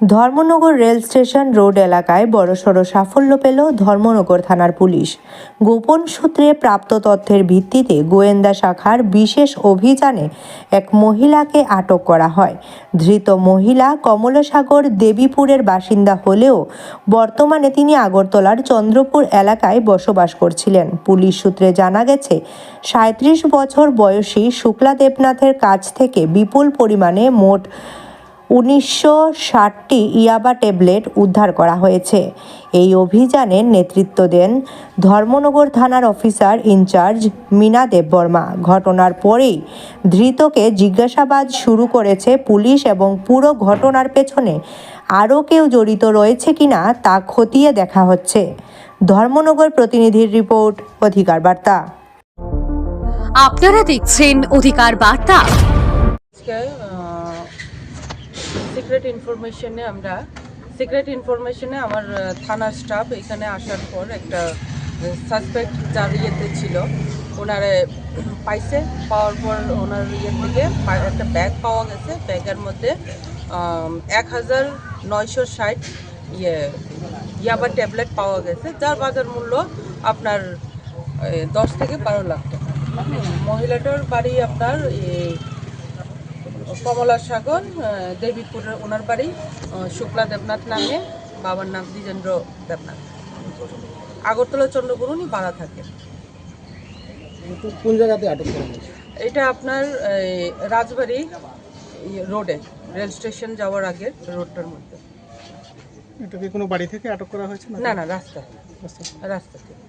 Dharmanagar rail station road এলাকায় বড়সড় সাফল্য পেল ধর্মনগর থানার পুলিশ। গোপন সূত্রে প্রাপ্ত তথ্যের ভিত্তিতে গোয়েন্দা শাখার বিশেষ অভিযানে এক মহিলাকে আটক করা হয়। ধৃত মহিলা কমলসাগর দেবীপুরের বাসিন্দা হলেও বর্তমানে তিনি আগরতলার চন্দ্রপুর এলাকায় বসবাস করছিলেন। পুলিশ সূত্রে জানা গেছে, সাঁত্রিশ বছর বয়সী শুক্লা দেবনাথের কাছ থেকে বিপুল পরিমাণে মোট উনিশশো ষাটটি ইয়াবা ট্যাবলেট উদ্ধার করা হয়েছে। এই অভিযানের নেতৃত্ব দেন ধর্মনগর থানার অফিসার ইনচার্জ মীনা দেববর্মা। ঘটনার পরেই ধৃতকে জিজ্ঞাসাবাদ শুরু করেছে পুলিশ এবং পুরো ঘটনার পেছনে আরও কেউ জড়িত রয়েছে কিনা তা খতিয়ে দেখা হচ্ছে। ধর্মনগর প্রতিনিধির রিপোর্ট অধিকার বার্তা। আপনারা দেখছেন অধিকার বার্তা। সিক্রেট ইনফরমেশনে আমরা সিক্রেট ইনফরমেশনে আমার থানার স্টাফ এখানে আসার পর একটা সাসপেক্ট যার ইয়েতে ছিল, ওনারে পাইছে, পাওয়ার পর ওনার ইয়ে থেকে একটা ব্যাগ পাওয়া গেছে ব্যাগের মধ্যে এক হাজার নয়শো ষাট ইয়ে ইয়াবা ট্যাবলেট পাওয়া গেছে, যার বাজার মূল্য আপনার দশ থেকে বারো লাখ টাকা। মহিলাটার বাড়ি আপনার এই কমলা সাগর দেবীপুরের ওনার বাড়ি শুক্লা দেবনাথ নামে বাবার নাম দ্বিজেন্দ্র দেবনাথ। আগরতলা চন্দ্রপুর উনি ভাড়া থাকে তো কোন জায়গাতে আটক করা হয়েছে? এটা আপনার এই, রাজবাড়ি রোডে রেল স্টেশন যাওয়ার আগে রোডটার মধ্যে। এটা কি কোনো বাড়ি থেকে আটক করা হয়েছে না না রাস্তা রাস্তা রাস্তা থেকে